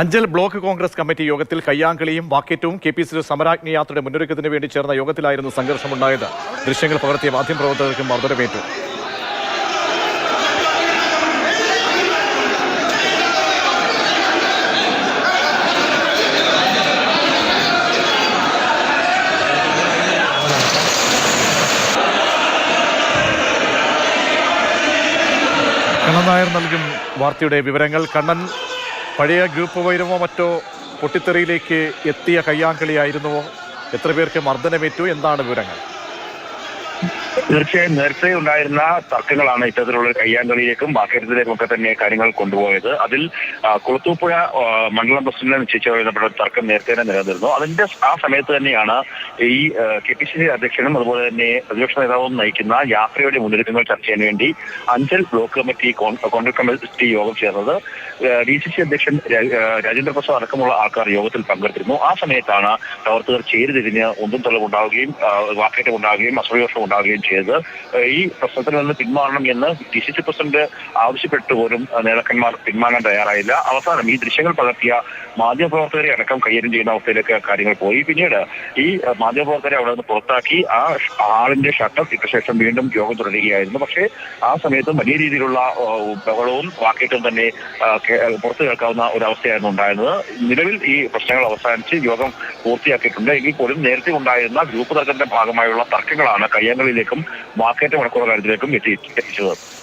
Anchal block Congress committee യോഗത്തിൽ കയ്യാങ്കളിയും വാക്കേറ്റവും കെ പി സി സമരാജ്ഞ യാത്രയുടെ മുന്നൊരുക്കത്തിന് വേണ്ടി ചേർന്ന യോഗത്തിലായിരുന്നു സംഘർഷമുണ്ടായത്. ദൃശ്യങ്ങൾ പകർത്തിയ മാധ്യമപ്രവർത്തകർക്ക് മർദ്ദനമേറ്റു കണ്ണൻ നായർ നൽകും വാർത്തയുടെ വിവരങ്ങൾ. കണ്ണൻ പഴയ ഗ്രൂപ്പ് വൈരമോ മറ്റോ പൊട്ടിത്തെറിയിലേക്ക് എത്തിയ കയ്യാങ്കളിയായിരുന്നുവോ? എത്ര പേർക്ക് മർദ്ദനമേറ്റു? എന്താണ് വിവരങ്ങൾ? തീർച്ചയായും നേരത്തെ ഉണ്ടായിരുന്ന തർക്കങ്ങളാണ് ഇത്തരത്തിലുള്ള കയ്യാങ്കളിയിലേക്കും വാക്കേറ്റത്തിലേക്കും ഒക്കെ തന്നെ കാര്യങ്ങൾ കൊണ്ടുപോയത്. അതിൽ കുളത്തൂപ്പുഴ മണ്ഡലം പ്രസിഡന്റിനെ നിശ്ചയിച്ചു ബന്ധപ്പെട്ട തർക്കം നേരത്തെ തന്നെ നിലനിന്നിരുന്നു. അതിന്റെ ആ സമയത്ത് തന്നെയാണ് ഈ കെ പി സി സി അധ്യക്ഷനും അതുപോലെ തന്നെ പ്രതിപക്ഷ നേതാവും നയിക്കുന്ന യാത്രയുടെ മുന്നൊരുക്കങ്ങൾ ചർച്ച ചെയ്യാൻ വേണ്ടി Anchal block committee con- congress committee യോഗം ചേർന്നത്. ഡി സി സി അധ്യക്ഷൻ രാജേന്ദ്ര പ്രസാദ് അടക്കമുള്ള ആൾക്കാർ യോഗത്തിൽ പങ്കെടുത്തിരുന്നു. ആ സമയത്താണ് പ്രവർത്തകർ ചേരുതിരിഞ്ഞ് ഒന്നും തള്ളവുണ്ടാവുകയും വാക്കേറ്റം ഉണ്ടാവുകയും അസഭ്യവർഷം ഉണ്ടാവുകയും ചെയ്തത് ഈ പ്രശ്നത്തിൽ നിന്ന് പിന്മാറണം എന്ന് ഡി സി സി പ്രസിഡന്റ് ആവശ്യപ്പെട്ടു പോലും നേതാക്കന്മാർ പിന്മാറാൻ തയ്യാറായില്ല. അവസാനം ഈ ദൃശ്യങ്ങൾ പകർത്തിയ മാധ്യമപ്രവർത്തകരെ അടക്കം കൈകാര്യം ചെയ്യുന്ന അവസ്ഥയിലേക്ക് കാര്യങ്ങൾ പോയി. പിന്നീട് ഈ മാധ്യമപ്രവർത്തകരെ അവിടെ നിന്ന് പുറത്താക്കി ആ ആളിന്റെ ഷട്ടർ ഇട്ട വീണ്ടും യോഗം തുടരുകയായിരുന്നു. പക്ഷേ ആ സമയത്തും വലിയ രീതിയിലുള്ള ബഹളവും വാക്കേറ്റവും തന്നെ പുറത്തു കേൾക്കാവുന്ന ഒരു അവസ്ഥയായിരുന്നു ഉണ്ടായിരുന്നത്. നിലവിൽ ഈ പ്രശ്നങ്ങൾ അവസാനിച്ച് യോഗം പൂർത്തിയാക്കിയിട്ടുണ്ട്. എങ്കിൽ പോലും നേരത്തെ ഉണ്ടായിരുന്ന ഗ്രൂപ്പ് തർക്കത്തിന്റെ ഭാഗമായുള്ള തർക്കങ്ങളാണ് കയ്യാങ്കളിയിലേക്കും വാക്കേറ്റം മാർക്കറ്റ് കാര്യത്തിലേക്കും എത്തി എത്തിച്ചത്